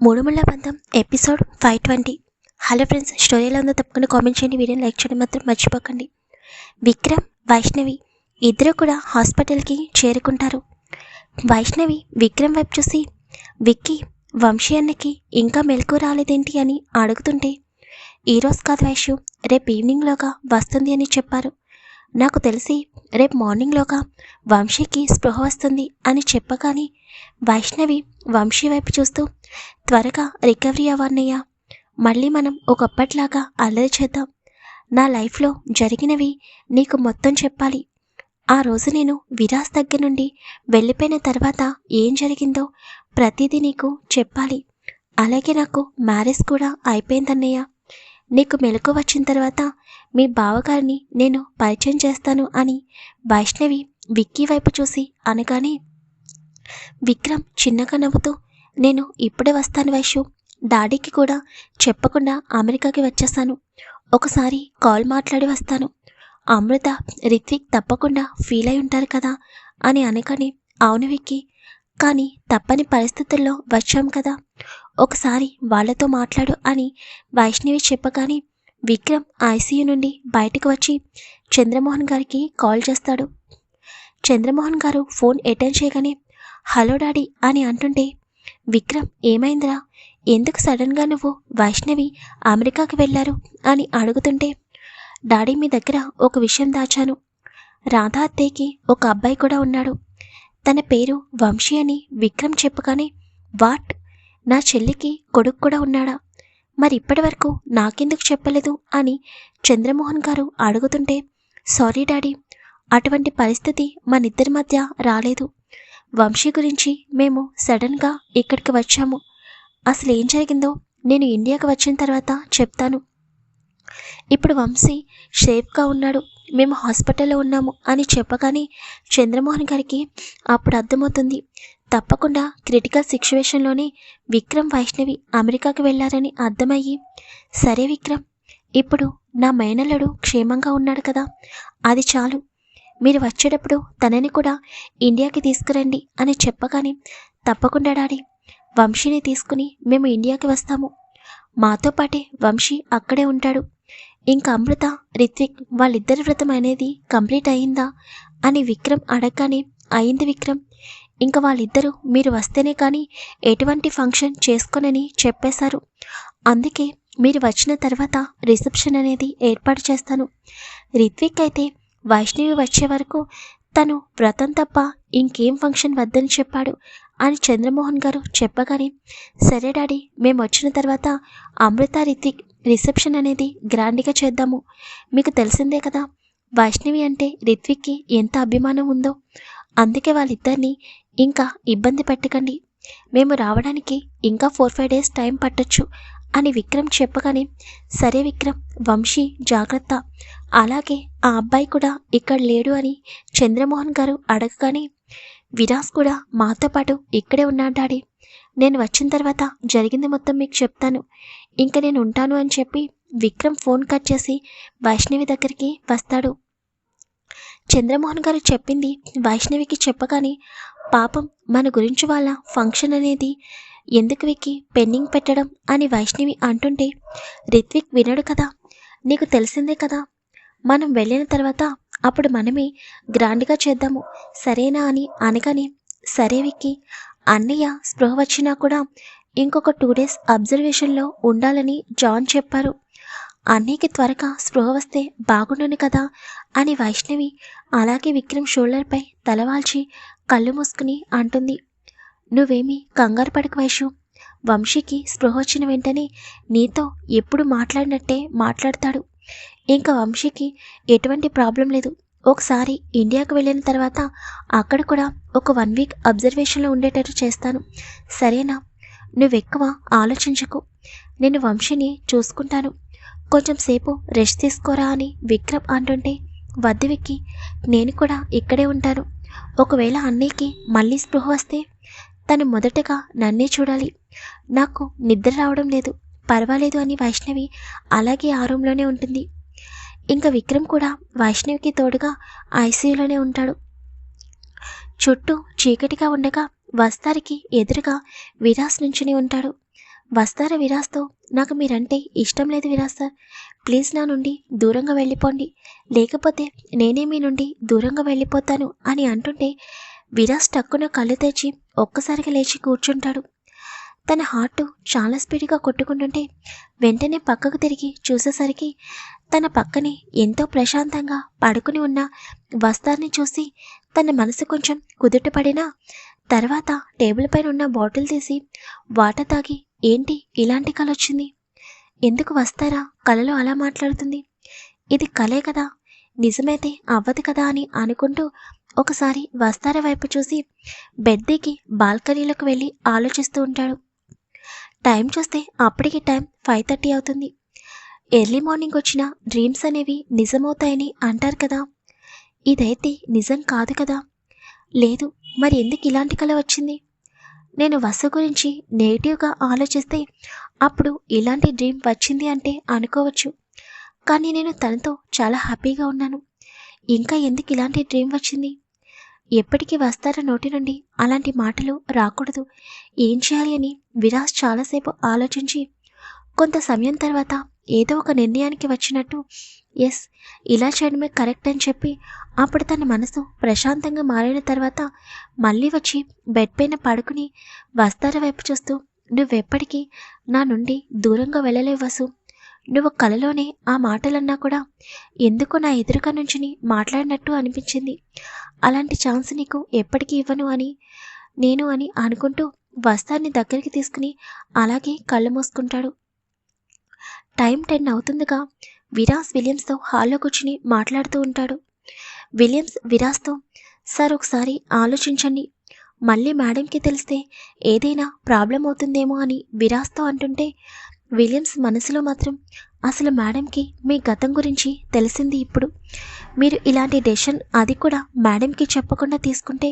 మూడుముళ్ళ బంధం episode five twenty. Hello friends story ఎలా ఉందో తప్పకుండా కామెంట్ చేయండి వీడియోని లైక్ చేయడం మాత్రం మర్చిపోకండి. విక్రమ్ వైష్ణవి ఇద్దరు కూడా హాస్పిటల్కి చేరుకుంటారు. వైష్ణవి విక్రమ్ వైపు చూసి విక్కీ వంశీ అన్నకి ఇంకా మెలకు రాలేదేంటి అని అడుగుతుంటే ఈరోజు కాదు వైషు రేపు ఈవినింగ్లోగా వస్తుంది అని చెప్పారు. నాకు తెలిసి రేపు మార్నింగ్లోగా వంశీకి స్పృహ వస్తుంది అని చెప్పగానే వైష్ణవి వంశీ వైపు చూస్తూ త్వరగా రికవరీ అవ్వన్నయ్య మళ్ళీ మనం ఒకప్పట్లాగా అల్లరి చేద్దాం. నా లైఫ్లో జరిగినవి నీకు మొత్తం చెప్పాలి. ఆ రోజు నేను విరాస్ దగ్గర నుండి వెళ్ళిపోయిన తర్వాత ఏం జరిగిందో ప్రతిదీ నీకు చెప్పాలి. అలాగే నాకు మ్యారేజ్ కూడా అయిపోయిందన్నయ్య. నీకు మెలకు వచ్చిన తర్వాత మీ బావగారిని నేను పరిచయం చేస్తాను అని వైష్ణవి విక్కీ వైపు చూసి అనగానే విక్రమ్ చిన్నగా నవ్వుతూ నేను ఇప్పుడే వస్తాను వైషు డాడీకి కూడా చెప్పకుండా అమెరికాకి వచ్చేసాను ఒకసారి కాల్ మాట్లాడి వస్తాను. అమృత రిత్విక్ తప్పకుండా ఫీల్ అయి ఉంటారు కదా అని అనగానే అవును విక్కి. కానీ తప్పని పరిస్థితుల్లో వచ్చాం కదా. ఒకసారి వాళ్ళతో మాట్లాడు అని వైష్ణవి చెప్పగానే విక్రమ్ ఐసీయూ నుండి బయటకు వచ్చి చంద్రమోహన్ గారికి కాల్ చేస్తాడు. చంద్రమోహన్ గారు ఫోన్ అటెండ్ చేయగానే హలో డాడీ అని అంటుంటే విక్రమ్ ఏమైందిరా? ఎందుకు సడన్గా నువ్వు వైష్ణవి అమెరికాకి వెళ్ళారు? అని అడుగుతుంటే డాడీ మీ దగ్గర ఒక విషయం దాచాను. రాధా అత్తయ్యకి ఒక అబ్బాయి కూడా ఉన్నాడు. తన పేరు వంశీ అని విక్రమ్ చెప్పగానే వాట్? నా చెల్లికి కొడుకు కూడా ఉన్నాడా? మరి ఇప్పటి వరకు నాకెందుకు చెప్పలేదు అని చంద్రమోహన్ గారు అడుగుతుంటే సారీ డాడీ అటువంటి పరిస్థితి మనిద్దరి మధ్య రాలేదు. వంశీ గురించి మేము సడన్గా ఇక్కడికి వచ్చాము. అసలు ఏం జరిగిందో నేను ఇండియాకి వచ్చిన తర్వాత చెప్తాను. ఇప్పుడు వంశీ షేఫ్గా ఉన్నాడు. మేము హాస్పిటల్లో ఉన్నాము అని చెప్పగానే చంద్రమోహన్ గారికి అప్పుడు అర్థమవుతుంది. తప్పకుండా క్రిటికల్ సిచ్యువేషన్లోనే విక్రమ్ వైష్ణవి అమెరికాకి వెళ్ళారని అర్థమయ్యి సరే విక్రమ్ ఇప్పుడు నా మేనల్లుడు క్షేమంగా ఉన్నాడు కదా అది చాలు. మీరు వచ్చేటప్పుడు తనని కూడా ఇండియాకి తీసుకురండి అని చెప్పగానే తప్పకుండా డాడీ వంశీని తీసుకుని మేము ఇండియాకి వస్తాము. మాతో పాటే వంశీ అక్కడే ఉంటాడు. ఇంకా అమృత రిత్విక్ వాళ్ళిద్దరి వ్రతం అనేది కంప్లీట్ అయిందా అని విక్రమ్ అడగగానే అయింది విక్రమ్. ఇంకా వాళ్ళిద్దరూ మీరు వస్తేనే కానీ ఎటువంటి ఫంక్షన్ చేసుకోనని చెప్పేశారు. అందుకే మీరు వచ్చిన తర్వాత రిసెప్షన్ అనేది ఏర్పాటు చేస్తాను. రిత్విక్ అయితే వైష్ణవి వచ్చే వరకు తను వ్రతం తప్ప ఇంకేం ఫంక్షన్ వద్దని చెప్పాడు అని చంద్రమోహన్ గారు చెప్పగానే సరే డాడీ మేము వచ్చిన తర్వాత అమృత రిత్విక్ రిసెప్షన్ అనేది గ్రాండ్గా చేద్దాము. మీకు తెలిసిందే కదా వైష్ణవి అంటే రిత్విక్కి ఎంత అభిమానం ఉందో. అందుకే వాళ్ళిద్దరిని ఇంకా ఇబ్బంది పెట్టకండి. మేము రావడానికి ఇంకా ఫోర్ ఫైవ్ డేస్ టైం పట్టొచ్చు అని విక్రమ్ చెప్పగానే సరే విక్రమ్ వంశీ జాగ్రత్త. అలాగే ఆ అబ్బాయి కూడా ఇక్కడ లేడు అని చంద్రమోహన్ గారు అడగగానే విరాస్ కూడా మాతో పాటు ఇక్కడే ఉన్నాడు డాడీ. నేను వచ్చిన తర్వాత జరిగింది మొత్తం మీకు చెప్తాను. ఇంకా నేను ఉంటాను అని చెప్పి విక్రమ్ ఫోన్ కట్ చేసి వైష్ణవి దగ్గరికి వస్తాడు. చంద్రమోహన్ గారు చెప్పింది వైష్ణవికి చెప్పగానే పాపం మన గురించి వాళ్ళ ఫంక్షన్ అనేది ఎందుకు విక్కి పెండింగ్ పెట్టడం అని వైష్ణవి అంటుంటే రిత్విక్ వినడు కదా నీకు తెలిసిందే కదా మనం వెళ్ళిన తర్వాత అప్పుడు మనమే గ్రాండ్గా చేద్దాము సరేనా అని అనగానే సరే విక్కి అన్నయ్య స్పృహ వచ్చినా కూడా ఇంకొక టూ డేస్ అబ్జర్వేషన్లో ఉండాలని జాన్ చెప్పారు. అన్నయ్యకి త్వరగా స్పృహ వస్తే బాగుండును కదా అని వైష్ణవి అలాగే విక్రమ్ షోల్డర్పై తలవాల్చి కళ్ళు మూసుకుని అంటుంది. నువ్వేమీ కంగారు పడకు వైషు. వంశీకి స్పృహ వచ్చిన వెంటనే నీతో ఎప్పుడు మాట్లాడినట్టే మాట్లాడతాడు. ఇంకా వంశీకి ఎటువంటి ప్రాబ్లం లేదు. ఒకసారి ఇండియాకు వెళ్ళిన తర్వాత అక్కడ కూడా ఒక వన్ వీక్ అబ్జర్వేషన్లో ఉండేటట్టు చేస్తాను. సరేనా? నువ్వెక్కువ ఆలోచించకు. నేను వంశీని చూసుకుంటాను. కొంచెం సేపు రెస్ట్ తీసుకోరా అని విక్రమ్ అంటుంటే వద్దు విక్కి నేను కూడా ఇక్కడే ఉంటాను. ఒకవేళ అన్నయ్యకి మళ్ళీ స్పృహ వస్తే తను మొదటగా నన్నే చూడాలి. నాకు నిద్ర రావడం లేదు. పర్వాలేదు అని వైష్ణవి అలాగే ఆ రూమ్లోనే ఉంటుంది. ఇంకా విక్రమ్ కూడా వైష్ణవికి తోడుగా ఐసీయూలోనే ఉంటాడు. చుట్టూ చీకటిగా ఉండగా వస్తారికి ఎదురుగా విరాస్ నుంచుని ఉంటాడు. వస్తారా విరాస్తో నాకు మీరంటే ఇష్టం లేదు విరాస్ సార్. ప్లీజ్ నా నుండి దూరంగా వెళ్ళిపోండి. లేకపోతే నేనే మీ నుండి దూరంగా వెళ్ళిపోతాను అని అంటుంటే విరాజ్ టక్కున కళ్ళు తెచ్చి ఒక్కసారిగా లేచి కూర్చుంటాడు. తన హార్ట్ చాలా స్పీడ్గా కొట్టుకుంటుంటే వెంటనే పక్కకు తిరిగి చూసేసరికి తన పక్కనే ఎంతో ప్రశాంతంగా పడుకుని ఉన్న వస్తార్ని చూసి తన మనసు కొంచెం కుదుటపడినా తర్వాత టేబుల్ పైన ఉన్న బాటిల్ తీసి వాటర్ తాగి ఏంటి ఇలాంటి కళ వచ్చింది? ఎందుకు వస్తారా? కళలో అలా మాట్లాడుతుంది. ఇది కలే కదా. నిజమైతే అవ్వదు కదా అని అనుకుంటూ ఒకసారి వస్తారా వైపు చూసి బెద్దీకి బాల్కనీలకు బాల్కనీలోకి వెళ్ళి ఆలోచిస్తూ ఉంటాడు. టైం చూస్తే అప్పటికి టైం ఫైవ్ థర్టీ అవుతుంది. ఎర్లీ మార్నింగ్ వచ్చిన డ్రీమ్స్ అనేవి నిజమవుతాయని అంటారు కదా. ఇదైతే నిజం కాదు కదా. లేదు మరి ఎందుకు ఇలాంటి కళ వచ్చింది? నేను వసు గురించి నెగిటివ్గా ఆలోచిస్తే అప్పుడు ఇలాంటి డ్రీమ్ వచ్చింది అంటే అనుకోవచ్చు. కానీ నేను తనతో చాలా హ్యాపీగా ఉన్నాను. ఇంకా ఎందుకు ఇలాంటి డ్రీమ్ వచ్చింది? ఎప్పటికీ వస్తారో నోటి నుండి? అలాంటి మాటలు రాకూడదు. ఏం చేయాలి అని విరాజ్ చాలాసేపు ఆలోచించి కొంత సమయం తర్వాత ఏదో ఒక నిర్ణయానికి వచ్చినట్టు ఎస్ ఇలా చేయడమే కరెక్ట్ అని చెప్పి అప్పుడు తన మనసు ప్రశాంతంగా మారిన తర్వాత మళ్ళీ వచ్చి బెడ్ పైన పడుకుని వస్తార వైపు చూస్తూ నువ్వెప్పటికీ నా నుండి దూరంగా వెళ్ళలేవు వసు. నువ్వు కలలోనే ఆ మాటలన్నా కూడా ఎందుకు నా ఎదురుగా నుంచుని మాట్లాడినట్టు అనిపించింది. అలాంటి ఛాన్స్ నీకు ఎప్పటికీ ఇవ్వను అని నేను అని అనుకుంటూ వస్తాన్ని దగ్గరికి తీసుకుని అలాగే కళ్ళు మూసుకుంటాడు. Time ten అవుతుందిగా. విరాస్ విలియమ్స్తో హాల్లో కూర్చుని మాట్లాడుతూ ఉంటాడు. విలియమ్స్ విరాస్తో సార్ ఒకసారి ఆలోచించండి. మళ్ళీ మేడంకి తెలిస్తే ఏదైనా ప్రాబ్లం అవుతుందేమో అని విరాస్తో అంటుంటే విలియమ్స్ మనసులో మాత్రం అసలు మేడంకి మీ గతం గురించి తెలిసింది ఇప్పుడు. మీరు ఇలాంటి డెసిషన్ అది కూడా మేడంకి చెప్పకుండా తీసుకుంటే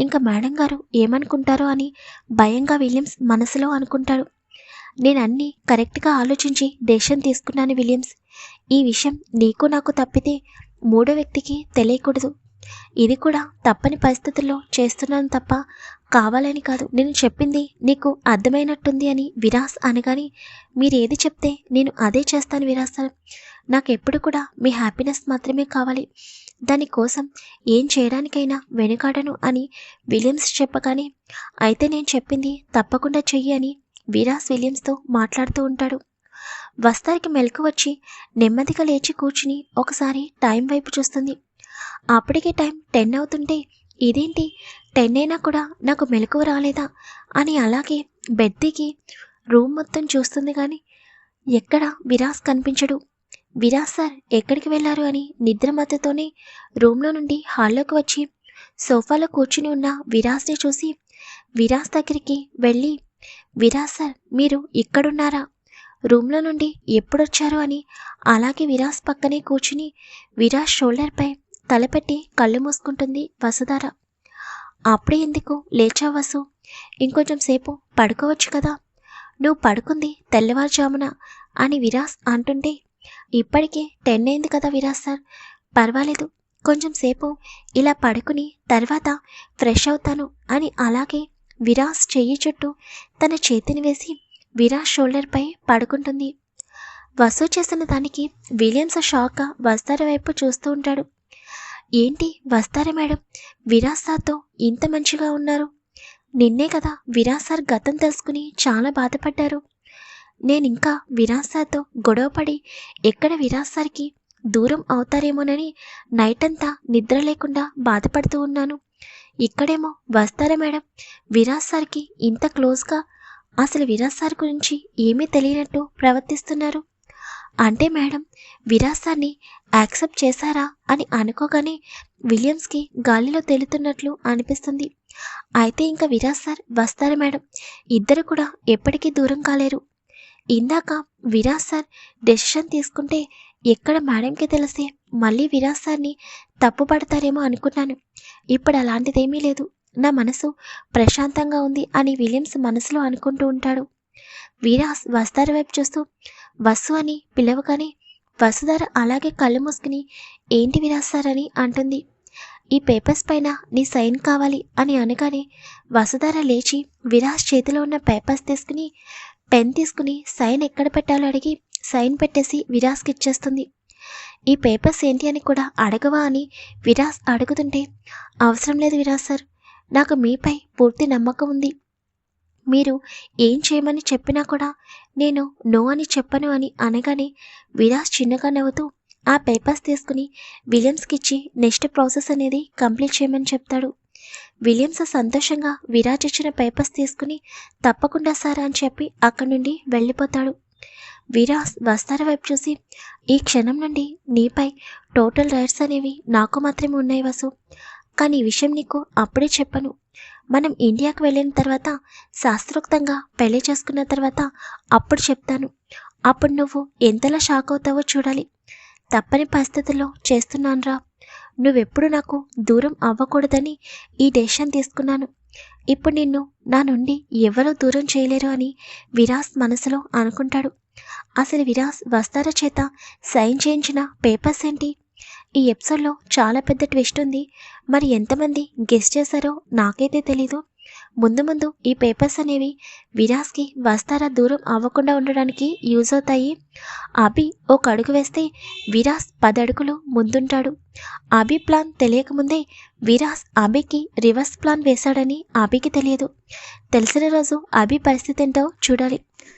ఇంకా మేడం గారు ఏమనుకుంటారో అని భయంగా విలియమ్స్ మనసులో అనుకుంటాడు. నేను అన్నీ కరెక్ట్గా ఆలోచించి డెసిషన్ తీసుకున్నాను విలియమ్స్. ఈ విషయం నీకు నాకు తప్పితే మూడో వ్యక్తికి తెలియకూడదు. ఇది కూడా తప్పని పరిస్థితుల్లో చేస్తున్నాను తప్ప కావాలని కాదు. నేను చెప్పింది నీకు అర్థమైనట్టుంది అని విరాస్ అనగాని మీరేది చెప్తే నేను అదే చేస్తాను విరాస్ సార్. నాకు ఎప్పుడు కూడా మీ హ్యాపీనెస్ మాత్రమే కావాలి. దానికోసం ఏం చేయడానికైనా వెనుకాడను అని విలియమ్స్ చెప్పగానే అయితే నేను చెప్పింది తప్పకుండా చెయ్యి అని విరాస్ విలియమ్స్తో మాట్లాడుతూ ఉంటాడు. వస్తారికి మెలకు వచ్చి నెమ్మదిగా లేచి కూర్చుని ఒకసారి టైం వైపు చూస్తుంది. అప్పటికే టైం టెన్ అవుతుంటే ఇదేంటి? టెన్ అయినా కూడా నాకు మెలకువ రాలేదా? అని అలాగే బెడ్ దిగి రూమ్ మొత్తం చూస్తుంది కానీ ఎక్కడ విరాస్ కనిపించడు. విరాస్ సార్ ఎక్కడికి వెళ్ళారు? అని నిద్ర మధ్యతోనే రూమ్లో నుండి హాల్లోకి వచ్చి సోఫాలో కూర్చుని ఉన్న విరాస్ని చూసి విరాస్ దగ్గరికి వెళ్ళి విరాస్ సార్ మీరు ఇక్కడున్నారా? రూమ్లో నుండి ఎప్పుడొచ్చారు అని? అలాగే విరాస్ పక్కనే కూర్చుని విరాస్ షోల్డర్పై తలపెట్టి కళ్ళు మూసుకుంటుంది వసుధార. అప్పుడే ఎందుకు లేచా వసు? ఇంకొంచెం సేపు పడుకోవచ్చు కదా? నువ్వు పడుకుంది తెల్లవారుజామున అని విరాస్ అంటుంటే ఇప్పటికే టెన్ అయింది కదా విరాస్ సార్. పర్వాలేదు కొంచెం సేపు ఇలా పడుకుని తర్వాత ఫ్రెష్ అవుతాను అని అలాగే విరాస్ చెయ్యి చుట్టూ తన చేతిని వేసి విరాస్ షోల్డర్పై పడుకుంటుంది. వసూ చేసిన దానికి విలియమ్స్ షాక్ వస్తార వైపు చూస్తూ ఉంటాడు. ఏంటి వస్తారా మేడం? విరాస్ సార్తో ఇంత మంచిగా ఉన్నారు. నిన్నే కదా విరాస్ సార్ గతం తెలుసుకుని చాలా బాధపడ్డారు. నేను ఇంకా విరాస్ సార్తో గొడవపడి ఎక్కడ విరాస్ సార్కి దూరం అవుతారేమోనని నైట్ అంతా నిద్ర లేకుండా బాధపడుతూ ఉన్నాను. ఇక్కడేమో వస్తారా మేడం? విరాజ్ సార్కి ఇంత క్లోజ్గా అసలు విరాజ్ సార్ గురించి ఏమీ తెలియనట్టు ప్రవర్తిస్తున్నారు. అంటే మేడం విరాస్ సార్ని యాక్సెప్ట్ చేశారా అని అనుకోగానే విలియమ్స్కి గాలిలో తేలుతున్నట్లు అనిపిస్తుంది. అయితే ఇంకా విరాజ్ సార్ వస్తారు మేడం? ఇద్దరు కూడా ఎప్పటికీ దూరం కాలేరు. ఇందాక విరాజ్ సార్ డెసిషన్ తీసుకుంటే ఎక్కడ మేడంకి తెలిస్తే మళ్ళీ విరాస్ సార్ని తప్పు పడతారేమో అనుకున్నాను. ఇప్పుడు అలాంటిదేమీ లేదు. నా మనసు ప్రశాంతంగా ఉంది అని విలియమ్స్ మనసులో అనుకుంటూ ఉంటాడు. వీరాస్ వస్తార వైపు చూస్తూ వసు అని పిలవగానే వసుధార అలాగే కళ్ళు మూసుకుని ఏంటి విరాస్తారని అంటుంది. ఈ పేపర్స్ పైన నీ సైన్ కావాలి అని అనగానే వసుధార లేచి విరాస్ చేతిలో ఉన్న పేపర్స్ తీసుకుని పెన్ తీసుకుని సైన్ ఎక్కడ పెట్టాలో అడిగి సైన్ పెట్టేసి విరాస్కి ఇచ్చేస్తుంది. ఈ పేపర్స్ ఏంటి అని కూడా అడగవా అని విరాస్ అడుగుతుంటే అవసరం లేదు విరాస్ సార్ నాకు మీపై పూర్తి నమ్మకం ఉంది. మీరు ఏం చేయమని చెప్పినా కూడా నేను నో అని చెప్పను అని అనగానే విరాస్ చిన్నగా నవ్వుతూ ఆ పేపర్స్ తీసుకుని విలియమ్స్కి ఇచ్చి నెక్స్ట్ ప్రాసెస్ అనేది కంప్లీట్ చేయమని చెప్తాడు. విలియమ్స్ సంతోషంగా విరాజ్ ఇచ్చిన పేపర్స్ తీసుకుని తప్పకుండా సార్ అని చెప్పి అక్కడి నుండి వెళ్ళిపోతాడు. వీరా వస్తార వైపు చూసి? ఈ క్షణం నుండి నీపై టోటల్ రైట్స్ అనేవి నాకు మాత్రమే ఉన్నాయి వసు. కానీ ఈ విషయం నీకు అప్పుడే చెప్పను. మనం ఇండియాకు వెళ్ళిన తర్వాత శాస్త్రోక్తంగా పెళ్ళి చేసుకున్న తర్వాత అప్పుడు చెప్తాను. అప్పుడు నువ్వు ఎంతలా షాక్ అవుతావో చూడాలి. తప్పని పరిస్థితుల్లో చేస్తున్నానురా. నువ్వెప్పుడు నాకు దూరం అవ్వకూడదని ఈ డెసిషన్ తీసుకున్నాను. ఇప్పుడు నిన్ను నా నుండి ఎవరూ దూరం చేయలేరు అని విరాస్ మనసులో అనుకుంటాడు. అసలు విరాస్ వస్తార చేత సైన్ చేయించిన పేపర్స్ ఏంటి? ఈ ఎపిసోడ్లో చాలా పెద్ద ట్విస్ట్ ఉంది. మరి ఎంతమంది గెస్ట్ చేశారో నాకైతే తెలీదు. ముందు ముందు ఈ పేపర్స్ అనేవి విరాస్కి వస్తారా దూరం అవ్వకుండా ఉండడానికి యూజ్ అవుతాయి. అభి ఒక అడుగు వేస్తే విరాస్ పది అడుగులు ముందుంటాడు. అభి ప్లాన్ తెలియకముందే విరాస్ అభికి రివర్స్ ప్లాన్ వేశాడని అభికి తెలియదు. తెలిసిన రోజు అభి పరిస్థితి ఏంటో చూడాలి.